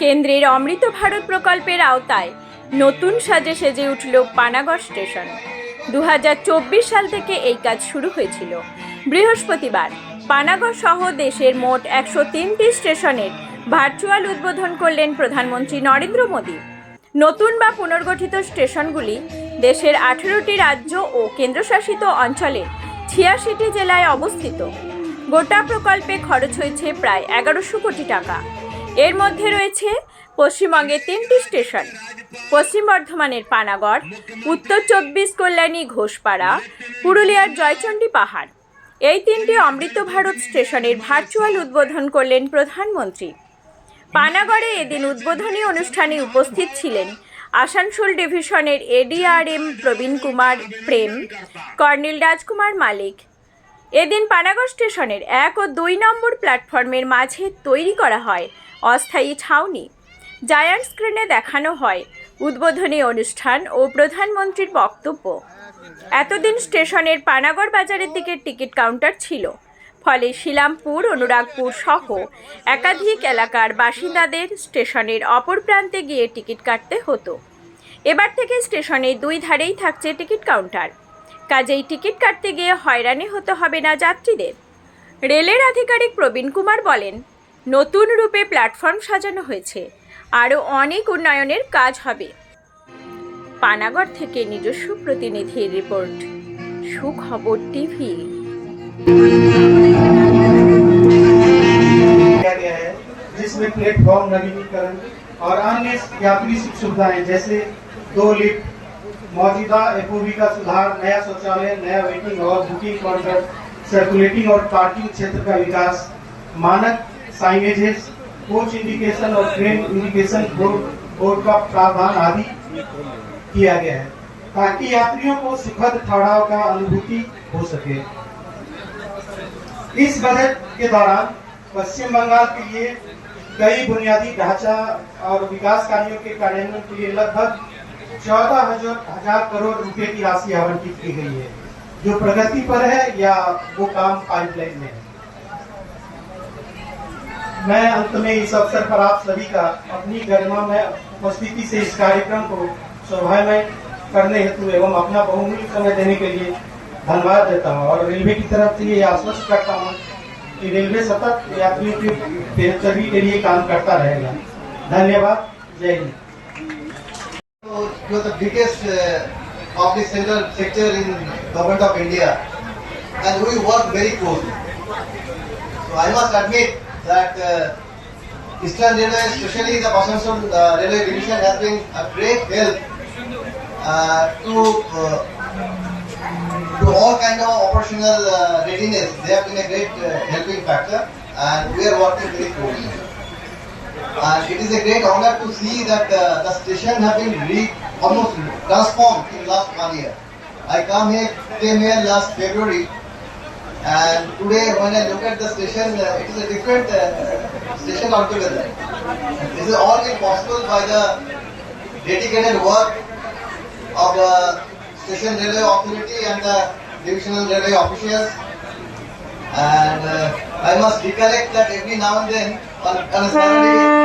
কেন্দ্রের অমৃত ভারত প্রকল্পের আওতায় নতুন সাজে সেজে উঠল পানাগড় স্টেশন। দু হাজার চব্বিশ সাল থেকে এই কাজ শুরু হয়েছিল। বৃহস্পতিবার পানাগড় সহ দেশের মোট একশো তিনটি স্টেশনের ভার্চুয়াল উদ্বোধন করলেন প্রধানমন্ত্রী নরেন্দ্র মোদী। নতুন বা পুনর্গঠিত স্টেশনগুলি দেশের আঠেরোটি রাজ্য ও কেন্দ্রশাসিত অঞ্চলের ছিয়াশিটি জেলায় অবস্থিত। গোটা প্রকল্পে খরচ হয়েছে প্রায় এগারোশো কোটি টাকা। এর মধ্যে রয়েছে পশ্চিমবঙ্গের তিনটি স্টেশন। পশ্চিম বর্ধমানের পানাগড়, উত্তর চব্বিশ কল্যাণী ঘোষপাড়া, পুরুলিয়ার জয়চণ্ডী পাহাড়। এই তিনটি অমৃত ভারত স্টেশনের ভার্চুয়াল উদ্বোধন করলেন প্রধানমন্ত্রী। পানাগড়ে এদিন উদ্বোধনী অনুষ্ঠানে উপস্থিত ছিলেন আসানসোল ডিভিশনের এডিআরএম প্রবীণ কুমার প্রেম, কর্নেল রাজকুমার মালিক। এদিন পানাগড় স্টেশনের এক ও দুই নম্বর প্ল্যাটফর্মের মাঝে তৈরি করা হয় অস্থায়ী ছাউনি। জায়ান্ট স্ক্রিনে দেখানো হয় উদ্বোধনী অনুষ্ঠান ও প্রধানমন্ত্রীর বক্তব্য। এতদিন স্টেশনের পানাগড় বাজারের দিকে টিকিট কাউন্টার ছিল। ফলে শিলামপুর, অনুরাগপুর সহ একাধিক এলাকার বাসিন্দাদের স্টেশনের অপর প্রান্তে গিয়ে টিকিট কাটতে হতো। এবার থেকে স্টেশনের দুই ধারেই থাকছে টিকিট কাউন্টার। কাজেই টিকিট কাটতে গিয়ে হয়রানি হতে হবে না যাত্রীদের। রেলের আধিকারিক প্রবীণ কুমার বলেন নতুন রূপে প্ল্যাটফর্ম সাজানো হয়েছে আরও অনেক উন্নয়নের কাজ হবে পানাগড় থেকে নিজস্ব প্রতিনিধির রিপোর্ট সুখবর টিভি किया गया है जिसमें प्लेटफॉर्म नवीनीकरण और अन्य यात्री सुख सुविधाएं जैसे दो लिफ्ट मौजूदा एफओबी का सुधार नया शौचालय नया वेटिंग और बुकिंग काउंटर सर्कुलेटिंग और पार्किंग क्षेत्र का विकास मानक साइनेजेस कोच इंडिकेशन और ट्रेन इंडिकेशन बोर्ड का प्रावधान आदि किया गया है, ताकि यात्रियों को सुखद ठहराव का अनुभूति हो सके। इस बजट के दौरान पश्चिम बंगाल के लिए कई बुनियादी ढांचा और विकास कार्यों के कार्यान्वयन के लिए लगभग चौदह हज़ार हज़ार करोड़ रुपए की राशि आवंटित की गई है, जो प्रगति पर है या वो काम पाइपलाइन में है। मैं अंत में इस अवसर पर आप सभी का अपनी गरिमा में उपस्थिति से इस कार्यक्रम को शोभामय करने हेतु एवं अपना बहुमूल्य समय देने के लिए धन्यवाद देता हूँ। और रेलवे की तरफ़ से ये आश्वस्त करता हूँ कि रेलवे सतत यात्रियों की बेहतरी के लिए काम करता रहेगा। धन्यवाद। जय Hind. So, you are the biggest uh, public sector sector in government of India, and we work very I must admit that uh, Eastern Railway, especially the Asansol uh, Railway Division, has been a great help uh, to uh, to all kind of operational uh, readiness. They have been a great uh, helping factor, and we are working very closely. And it is a great honor to see that the station has been re- almost transformed in last one year. I here, came here last February, and today when I look at the station, uh, it is a different uh, station altogether. This is all been possible by the dedicated work of the station railway authority and the divisional railway officials. And uh, I must recollect that every now and then, on, on a Saturday,